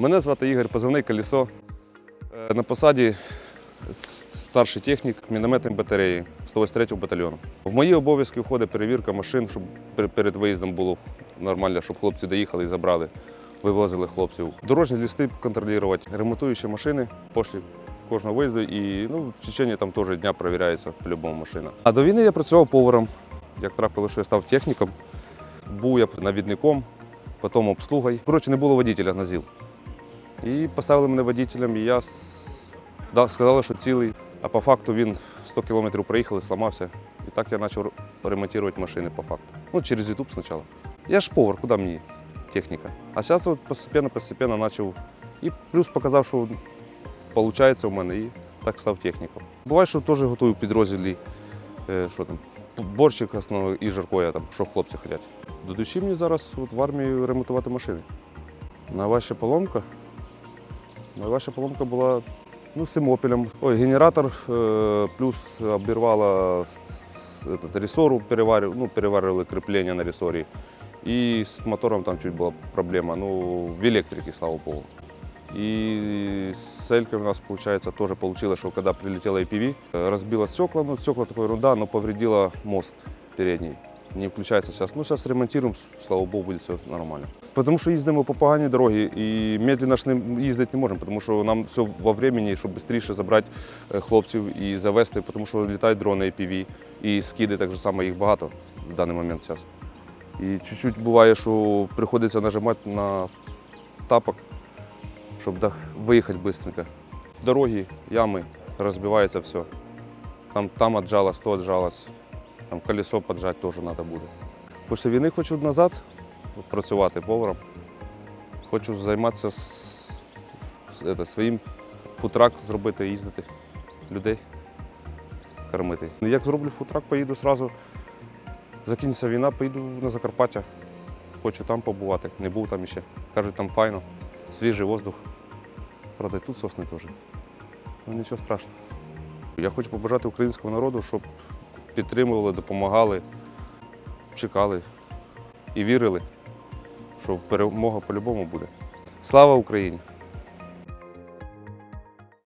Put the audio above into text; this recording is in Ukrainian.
Мене звати Ігор, позивний колесо. Е, На посаді старший технік мінометної батареї 183 батальйону. В мої обов'язки входить перевірка машин, щоб перед виїздом було нормально, щоб хлопці доїхали і забрали, вивозили хлопців. Дорожні лісти контролювати, ремонтуючі машини після кожного виїзду і ну, в течение там теж дня перевіряється по-любому машина. А до війни я працював поваром. Як трапило, що я став техніком, був я навідником, потім обслугою. Коротше, не було водителя на ЗІЛ. І поставили мене водителем, і я сказали, що цілий. А по факту він 100 кілометрів проїхав і зламався. І так я почав ремонтувати машини по факту. Ну, через YouTube спочатку. Я ж повар, куди мені техніка? А зараз от постепенно-постепенно почав. І плюс показав, що виходить у мене, і так став техніком. Буває, що теж готую підрозділі, е, що там, борщик основний і жарко, там, що хлопці хочуть. До душі мені зараз от в армії ремонтувати машини. Найважча поломка. Найважча поломка була ну, з цим опелем. Ой, генератор е, плюс обірвала с- этот, ресору, переварив, ну, переварили кріплення на ресорі. І з мотором там чуть була проблема. Ну, в електриці, слава Богу. И с Элькой у нас, получается, тоже получилось, что когда прилетела IPV, э, разбила стекла, ну, стекла такой ерунда, но повредила мост передний. Не включается сейчас. Ну, сейчас ремонтируем, слава богу, будет все нормально. Потому что їздимо по поганій дорогі і медленно ж не їздити не можемо, тому що нам все во времени, щоб швидше забрати е, хлопців і завести, тому що літають дрони IPV, і скиди так само їх багато в даний момент зараз. І чуть-чуть буває, що приходиться нажимати на тапок, щоб виїхати швидко. Дороги, ями, розбивається все. Там, там отжалось, то отжалось, там колесо поджати теж треба буде. Після війни хочу назад працювати поваром. Хочу займатися з, это, своїм футрак зробити, їздити, людей кормити. Як зроблю футрак, поїду одразу. Закінчиться війна, поїду на Закарпаття. Хочу там побувати. Не був там ще. Кажуть, там файно, свіжий воздух. Правда, тут сосни теж. Ну нічого страшного. Я хочу побажати українському народу, щоб підтримували, допомагали, чекали і вірили, що перемога по-любому буде. Слава Україні!